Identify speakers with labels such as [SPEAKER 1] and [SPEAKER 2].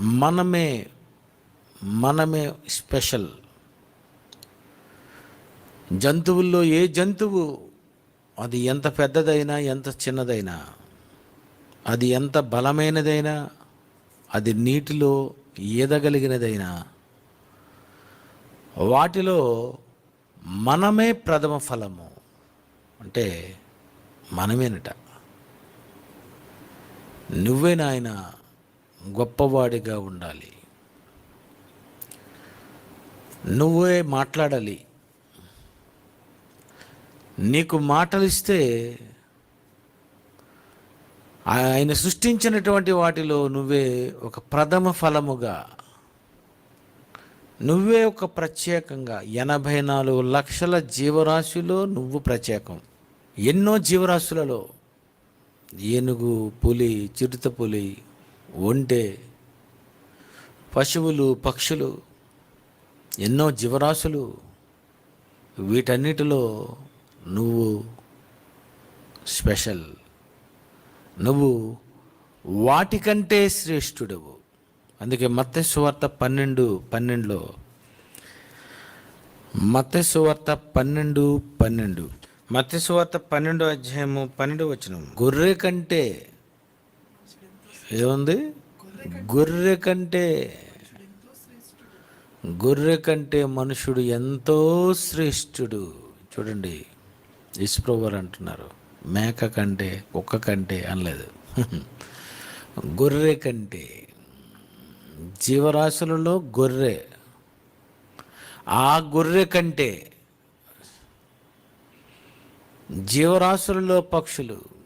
[SPEAKER 1] మనమే మనమే స్పెషల్. జంతువుల్లో ఏ జంతువు అది ఎంత పెద్దదైనా ఎంత చిన్నదైనా అది ఎంత బలమైనదైనా అది నీటిలో ఈదగలిగినదైనా వాటిలో మనమే ప్రథమ ఫలము. అంటే మనమేనట. నువ్వే నాయన గొప్పవాడిగా ఉండాలి. నువ్వే మాట్లాడాలి. నీకు మాటలిస్తే ఆయన సృష్టించినటువంటి వాటిలో నువ్వే ఒక ప్రథమ ఫలముగా నువ్వే ఒక ప్రత్యేకంగా ఎనభై నాలుగు లక్షల జీవరాశిలో నువ్వు ప్రత్యేకం. ఎన్నో జీవరాశులలో ఏనుగు పులి చిరుత పులి ఒంటె పశువులు పక్షులు ఎన్నో జీవరాశులు వీటన్నిటిలో నువ్వు స్పెషల్. నువ్వు వాటికంటే శ్రేష్ఠుడవు. అందుకే మత్స్యవార్త పన్నెండు పన్నెండులో మత్స్యవార్త పన్నెండు పన్నెండు. మత్స్యవార్త పన్నెండు అధ్యాయము పన్నెండు వచనం గొర్రె కంటే ఏముంది? గొర్రె కంటే గొర్రె కంటే మనుషుడు ఎంతో శ్రేష్ఠుడు. చూడండి ఇస్ప్రోవర్ అంటున్నారు. మేక కంటే కుక్క కంటే అనలేదు. గొర్రె కంటే. జీవరాశులలో గొర్రె. ఆ గొర్రె కంటే జీవరాశులలో పక్షులు.